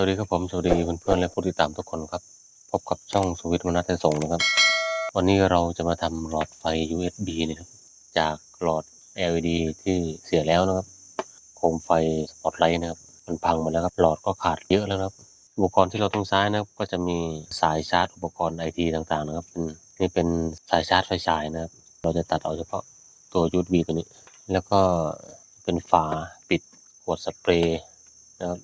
วัสดีครับผมสวัสดีเพื่อนๆและผู้ติดตามทุกคนครับ พบกับช่องสวิตมนัสไทส่งนะครับ วันนี้เราจะมาทำหลอดไฟ USB นะครับจากหลอด LED ที่เสียแล้วนะครับ โคมไฟสปอตไลท์นะครับมันพังหมดแล้วครับหลอดก็ขาดเยอะแล้วครับ อุปกรณ์ที่เราต้องใช้นะครับก็จะมีสายชาร์จอุปกรณ์ไอทีต่างๆนะครับเป็นนี่เป็นสายชาร์จไฟฉายนะครับ เราจะตัดเอาเฉพาะตัว USB ตัวนี้ แล้วก็เป็นฝาปิดขวดสเปรย์นะครับ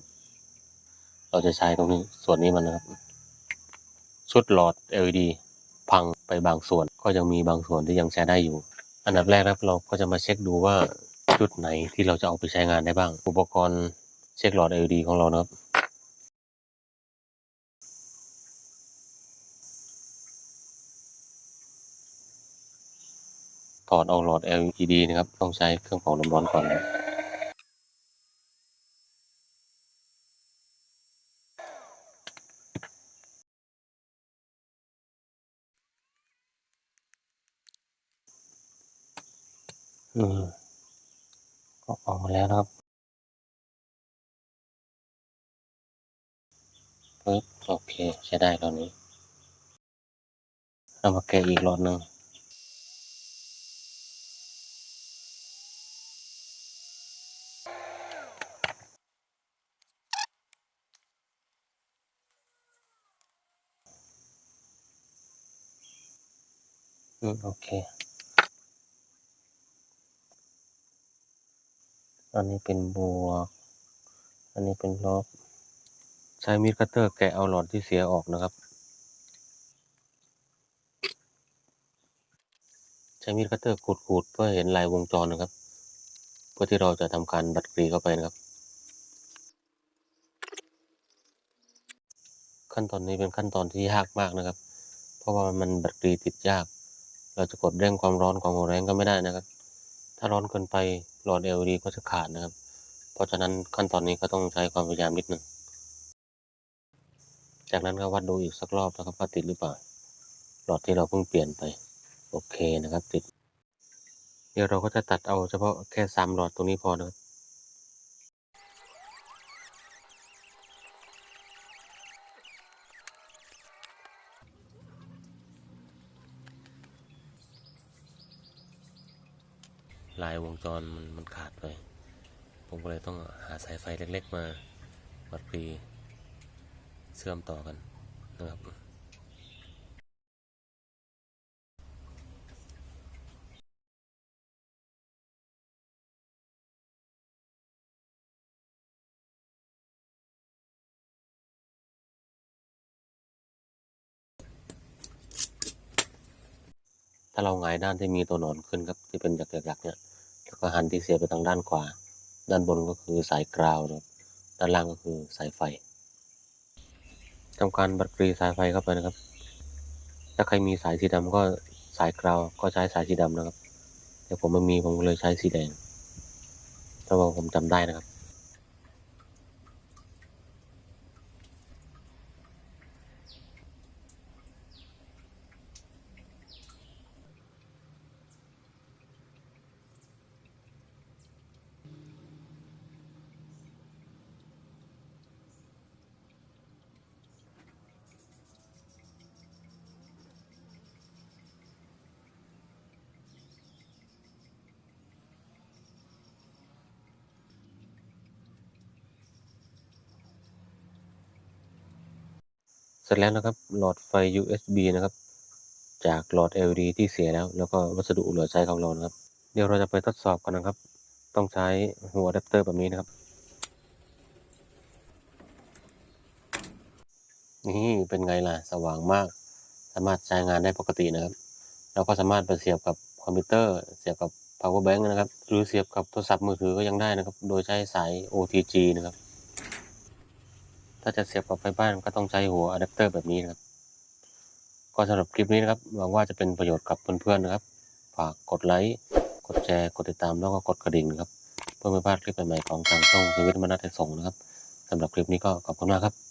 เราจะใช้ตรงนี้ส่วนนี้มันนะครับ ชุดหลอด LED พังไปบางส่วน ก็ยังมีบางส่วนที่ยังใช้ได้อยู่ อันดับแรกครับเราก็จะมาเช็คดูว่าจุดไหนที่เราจะเอาไปใช้งานได้บ้าง อุปกรณ์เช็คหลอด LED ของเรานะครับถอดเอาหลอด LED นะครับ ต้องใช้เครื่องเป่าน้ำร้อนก่อนนะ ก็ออกมาแล้วนะครับปึ๊บโอเคใช้ได้ตอนนี้ เรามาแกะอีกหลอดหนึ่งอืมโอเค อันนี้เป็นบวก อันนี้เป็นลบ ใช้มีดคัตเตอร์แกะเอาหลอดที่เสียออกนะครับ ใช้มีดคัตเตอร์ขูดๆเพื่อเห็นลายวงจรนะครับ เพื่อที่เราจะทำการบัดกรีเข้าไปนะครับ ขั้นตอนนี้เป็นขั้นตอนที่ยากมากนะครับ เพราะว่ามันบัดกรีติดยาก เราจะกดเร่งความร้อนความแรงก็ไม่ได้นะครับาร้อนเกินไปหลอด LED ก็จะขาดนะครับ เพราะฉะนั้นขั้นตอนนี้ก็ต้องใช้ความพยายามนิดหนึ่ง จากนั้นก็วัดดูอีกสักรอบนะครับว่าติดหรือเปล่า หลอดที่เราเพิ่งเปลี่ยนไป โอเคนะครับติด เดี๋ยวเราก็จะตัดเอาเฉพาะแค่สามหลอดตรงนี้พอนะครับ ลายวงจรมันมันขาดไป ผมก็เลยต้องหาสายไฟเล็กๆมาบัดกรีเชื่อมต่อกันนะครับ ถ้าเราหงายด้านที่มีตัวหนอนขึ้นครับที่เป็นหยักๆเนี่ยแล้วก็หันที่เสียไปทางด้านขวา ด้านบนก็คือสายกราวนะครับด้านล่างก็คือสายไฟทำการบัดกรีสายไฟเข้าไปนะครับ ถ้าใครมีสายสีดำก็สายกราวก็ใช้สายสีดำนะครับ แต่ผมไม่มีผมก็เลยใช้สีแดงเพราว่าผมจำได้นะครับ เสร็จแล้วนะครับหลอดไฟ USB นะครับ จากหลอด LED ที่เสียแล้ว แล้วก็วัสดุเหลือใช้ของเรานะครับ เดี๋ยวเราจะไปทดสอบกันนะครับ ต้องใช้หัวอะแดปเตอร์แบบนี้นะครับ นี่เป็นไงล่ะสว่างมาก สามารถใช้งานได้ปกตินะครับ เราก็สามารถไปเสียบกับคอมพิวเตอร์ เสียบกับ power bank นะครับ หรือเสียบกับโทรศัพท์มือถือก็ยังได้นะครับ โดยใช้สาย OTG นะครับ ถ้าจะเสียบกับไฟบ้านก็ต้องใช้หัวอะแดปเตอร์แบบนี้นะครับ ก็สำหรับคลิปนี้นะครับหวังว่าจะเป็นประโยชน์กับเพื่อนๆนะครับ ฝากกดไลค์ กดแชร์ กดติดตามแล้วก็กดกระดิ่งนะครับ เพื่อไม่พลาดคลิปใหม่ๆของทางช่องชีวิตมนัสไทยส่งนะครับสำหรับคลิปนี้ก็ขอบคุณมากครับ